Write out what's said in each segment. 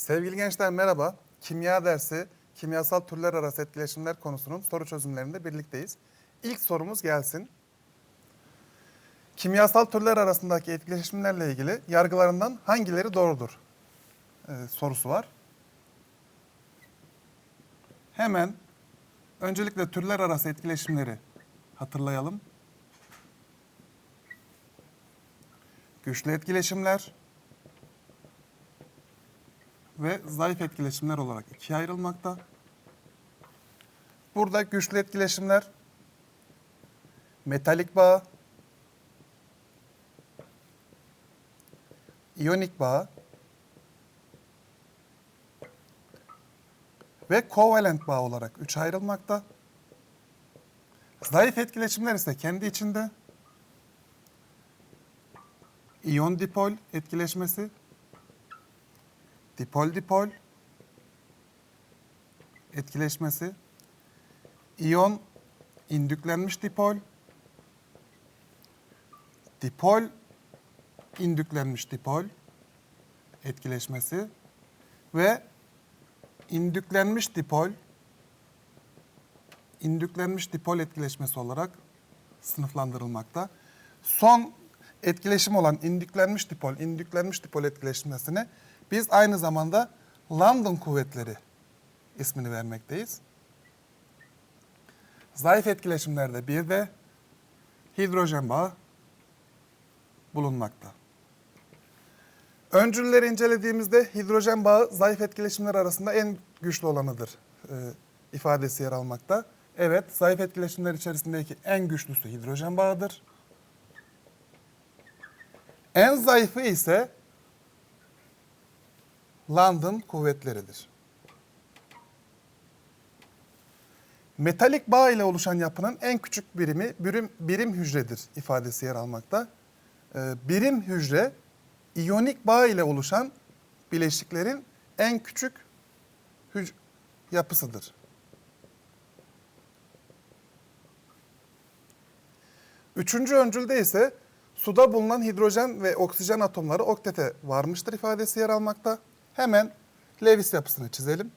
Sevgili gençler merhaba. Kimya dersi, kimyasal türler arası etkileşimler konusunun soru çözümlerinde birlikteyiz. İlk sorumuz gelsin. Kimyasal türler arasındaki etkileşimlerle ilgili yargılarından hangileri doğrudur? Ee, sorusu var. Hemen öncelikle türler arası etkileşimleri hatırlayalım. Güçlü etkileşimler, ve zayıf etkileşimler olarak ikiye ayrılmakta. Burada güçlü etkileşimler metalik bağ, iyonik bağ ve kovalent bağ olarak üç ayrılmakta. Zayıf etkileşimler ise kendi içinde iyon dipol etkileşmesi dipol dipol. Etkileşmesi, iyon indüklenmiş dipol, dipol indüklenmiş dipol. Etkileşmesi. Ve indüklenmiş dipol. İndüklenmiş dipol etkileşmesi olarak sınıflandırılmakta. Son etkileşim olan indüklenmiş dipol, indüklenmiş dipol etkileşmesine biz aynı zamanda London kuvvetleri ismini vermekteyiz. Zayıf etkileşimlerde bir de hidrojen bağı bulunmakta. Öncülleri incelediğimizde hidrojen bağı zayıf etkileşimler arasında en güçlü olanıdır e, ifadesi yer almakta. Evet, zayıf etkileşimler içerisindeki en güçlüsü hidrojen bağıdır. En zayıfı ise London kuvvetleridir. Metalik bağ ile oluşan yapının en küçük birimi birim, birim hücredir ifadesi yer almakta. Ee, birim hücre iyonik bağ ile oluşan bileşiklerin en küçük hüc- yapısıdır. Üçüncü öncülde ise suda bulunan hidrojen ve oksijen atomları oktete varmıştır ifadesi yer almakta. Hemen Lewis yapısını çizelim.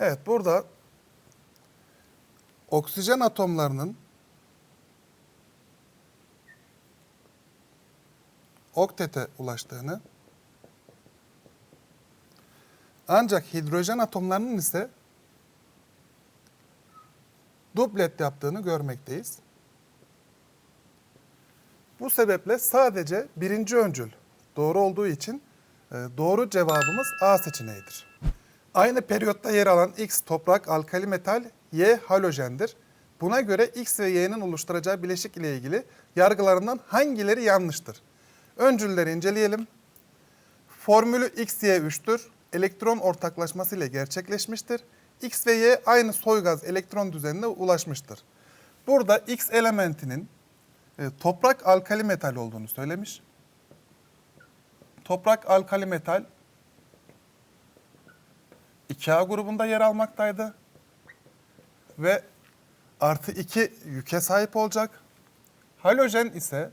Evet burada oksijen atomlarının oktete ulaştığını ancak hidrojen atomlarının ise dublet yaptığını görmekteyiz. Bu sebeple sadece birinci öncül doğru olduğu için e, doğru cevabımız A seçeneğidir. Aynı periyotta yer alan X toprak, alkali metal, Y halojendir. Buna göre X ve Y'nin oluşturacağı bileşik ile ilgili yargılarından hangileri yanlıştır? Öncülleri inceleyelim. Formülü X, Y 3'tür. Elektron ortaklaşması ile gerçekleşmiştir. X ve Y aynı soygaz elektron düzenine ulaşmıştır. Burada X elementinin e, toprak alkali metal olduğunu söylemiş. Toprak alkali metal 2A grubunda yer almaktaydı. Ve artı 2 yüke sahip olacak. Halojen ise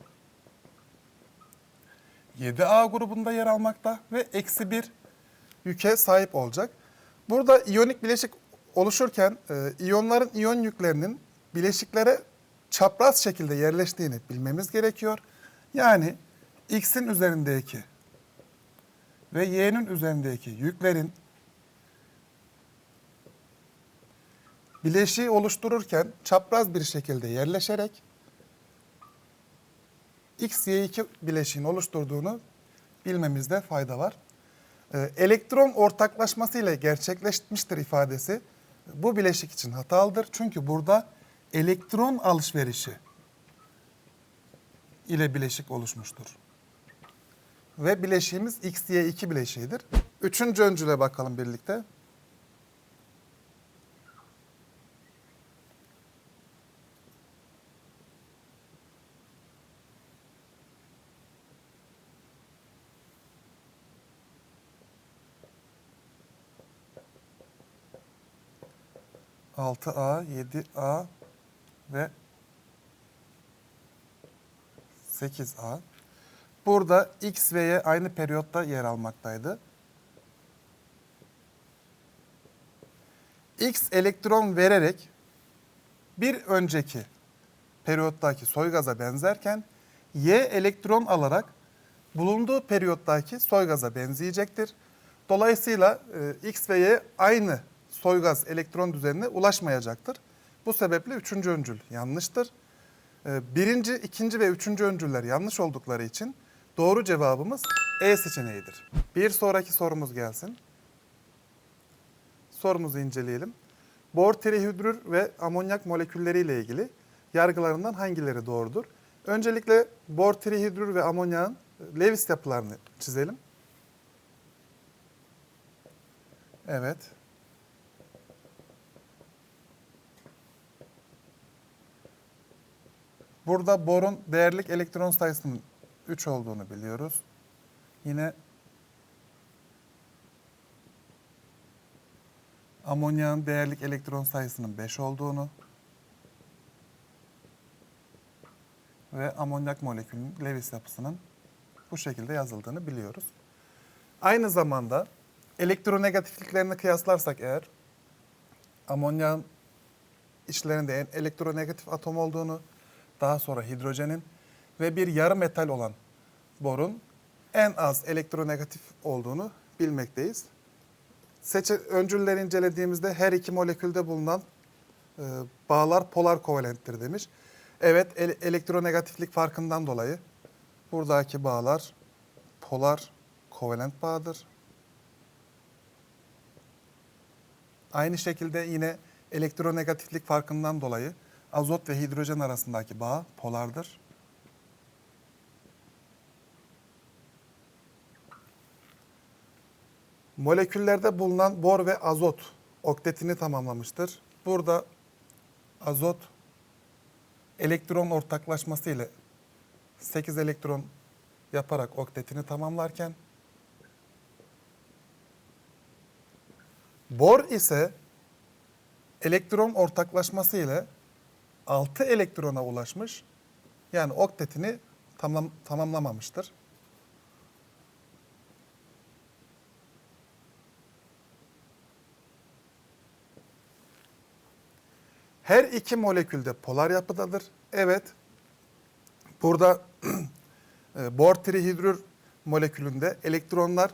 7A grubunda yer almakta ve eksi 1 yüke sahip olacak. Burada iyonik bileşik oluşurken e, iyonların iyon yüklerinin bileşiklere çapraz şekilde yerleştiğini bilmemiz gerekiyor. Yani X'in üzerindeki ve Y'nin üzerindeki yüklerin bileşiği oluştururken çapraz bir şekilde yerleşerek X, Y2 bileşiğini oluşturduğunu bilmemizde fayda var. Ee, Elektron ortaklaşması ile gerçekleşmiştir ifadesi bu bileşik için hatalıdır. Çünkü burada elektron alışverişi ile bileşik oluşmuştur. Ve bileşiğimiz XY2 bileşiğidir. Üçüncü öncüle bakalım birlikte. 6A, 7A ve 8A. Burada X ve Y aynı periyotta yer almaktaydı. X elektron vererek bir önceki periyottaki soy gaza benzerken Y elektron alarak bulunduğu periyottaki soy gaza benzeyecektir. Dolayısıyla e, X ve Y aynı soy gaz elektron düzenine ulaşmayacaktır. Bu sebeple üçüncü öncül yanlıştır. E, birinci, ikinci ve üçüncü öncüller yanlış oldukları için doğru cevabımız E seçeneğidir. Bir sonraki sorumuz gelsin. Sorumuzu inceleyelim. Bor trihidrür ve amonyak molekülleriyle ilgili yargılarından hangileri doğrudur? Öncelikle bor trihidrür ve amonyağın Lewis yapılarını çizelim. Evet. Burada borun değerlik elektron sayısının 3 olduğunu biliyoruz. Yine amonyağın değerlik elektron sayısının 5 olduğunu ve amonyak molekülünün Lewis yapısının bu şekilde yazıldığını biliyoruz. Aynı zamanda elektronegatifliklerini kıyaslarsak eğer amonyağın içlerinde en elektronegatif atom olduğunu, daha sonra hidrojenin ve bir yarı metal olan borun en az elektronegatif olduğunu bilmekteyiz. Seçe, öncülleri incelediğimizde her iki molekülde bulunan e, bağlar polar kovalenttir demiş. Evet ele- elektronegatiflik farkından dolayı buradaki bağlar polar kovalent bağdır. Aynı şekilde yine elektronegatiflik farkından dolayı azot ve hidrojen arasındaki bağ polardır. Moleküllerde bulunan bor ve azot oktetini tamamlamıştır. Burada azot elektron ortaklaşması ile 8 elektron yaparak oktetini tamamlarken bor ise elektron ortaklaşması ile 6 elektrona ulaşmış. Yani oktetini tamam, tamamlamamıştır. Her iki molekül de polar yapıdadır. Evet. Burada e, bor trihidrür molekülünde elektronlar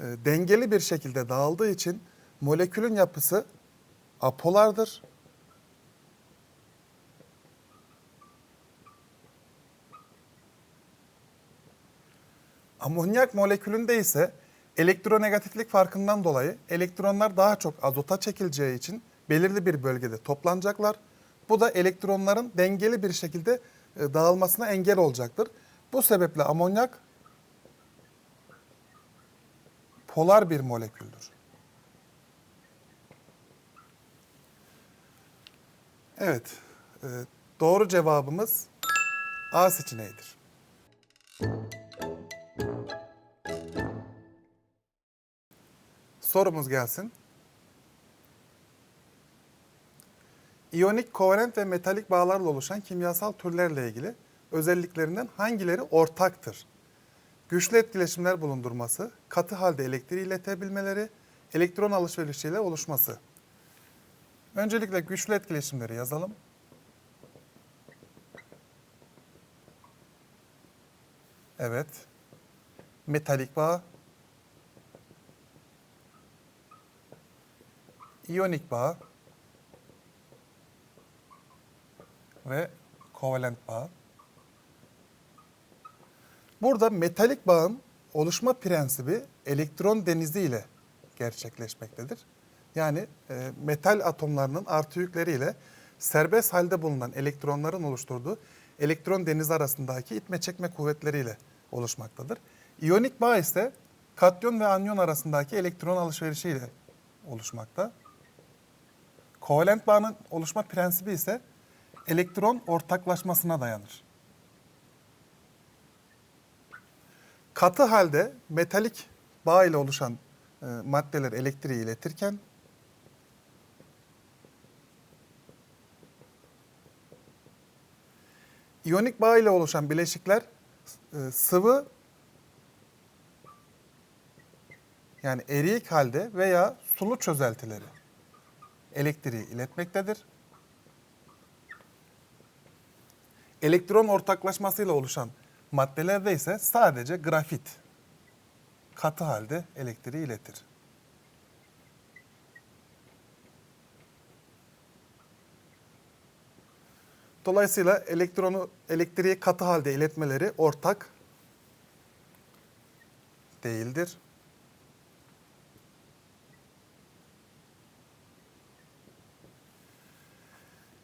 e, dengeli bir şekilde dağıldığı için molekülün yapısı apolardır. Amonyak molekülünde ise elektronegatiflik farkından dolayı elektronlar daha çok azota çekileceği için belirli bir bölgede toplanacaklar. Bu da elektronların dengeli bir şekilde e, dağılmasına engel olacaktır. Bu sebeple amonyak polar bir moleküldür. Evet, e, doğru cevabımız A seçeneğidir. Sorumuz gelsin. İyonik, kovalent ve metalik bağlarla oluşan kimyasal türlerle ilgili özelliklerinden hangileri ortaktır? Güçlü etkileşimler bulundurması, katı halde elektriği iletebilmeleri, elektron alışverişiyle oluşması. Öncelikle güçlü etkileşimleri yazalım. Evet. Metalik bağ. İyonik bağ. Ve kovalent bağ. Burada metalik bağın oluşma prensibi elektron denizi ile gerçekleşmektedir. Yani e, metal atomlarının artı yükleriyle serbest halde bulunan elektronların oluşturduğu elektron denizi arasındaki itme çekme kuvvetleriyle oluşmaktadır. İyonik bağ ise katyon ve anyon arasındaki elektron alışverişiyle oluşmakta. Kovalent bağının oluşma prensibi ise elektron ortaklaşmasına dayanır. Katı halde metalik bağ ile oluşan e, maddeler elektriği iletirken iyonik bağ ile oluşan bileşikler e, sıvı yani eriyik halde veya sulu çözeltileri elektriği iletmektedir. Elektron ortaklaşmasıyla oluşan maddelerde ise sadece grafit katı halde elektriği iletir. Dolayısıyla elektronu elektriği katı halde iletmeleri ortak değildir.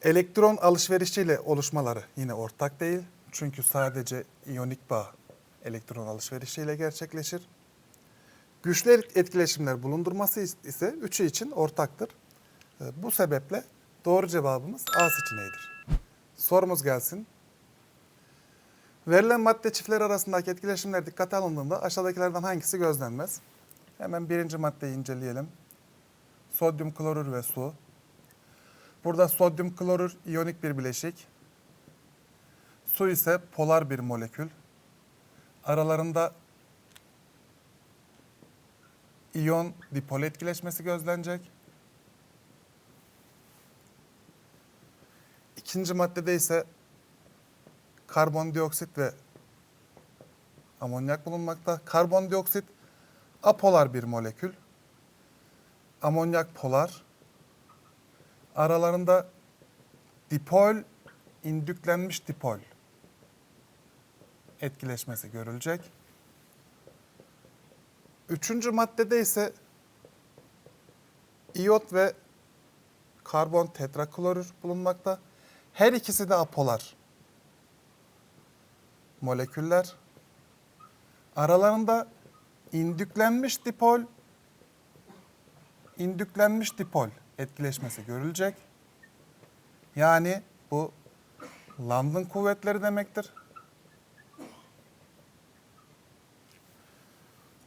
Elektron alışverişiyle oluşmaları yine ortak değil. Çünkü sadece iyonik bağ elektron alışverişiyle gerçekleşir. Güçlü etkileşimler bulundurması ise üçü için ortaktır. E, Bu sebeple doğru cevabımız A seçeneğidir. Sorumuz gelsin. Verilen madde çiftleri arasındaki etkileşimler dikkate alındığında aşağıdakilerden hangisi gözlenmez? Hemen birinci maddeyi inceleyelim. Sodyum klorür ve su. Burada sodyum klorür iyonik bir bileşik. Su ise polar bir molekül. Aralarında iyon dipol etkileşmesi gözlenecek. İkinci maddede ise karbondioksit ve amonyak bulunmakta. Karbondioksit apolar bir molekül. Amonyak polar. Aralarında dipol, indüklenmiş dipol etkileşmesi görülecek. Üçüncü maddede ise iyot ve karbon tetraklorür bulunmakta. Her ikisi de apolar moleküller. Aralarında indüklenmiş dipol, indüklenmiş dipol etkileşmesi görülecek. Yani bu London kuvvetleri demektir.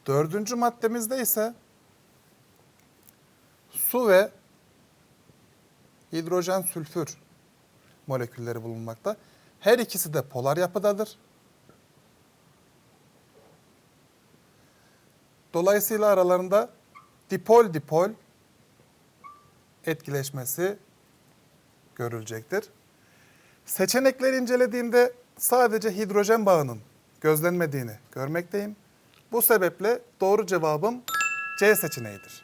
Dördüncü maddemizde ise su ve hidrojen sülfür molekülleri bulunmakta. Her ikisi de polar yapıdadır. Dolayısıyla aralarında dipol dipol etkileşmesi görülecektir. Seçenekleri incelediğimde sadece hidrojen bağının gözlenmediğini görmekteyim. Bu sebeple doğru cevabım C seçeneğidir.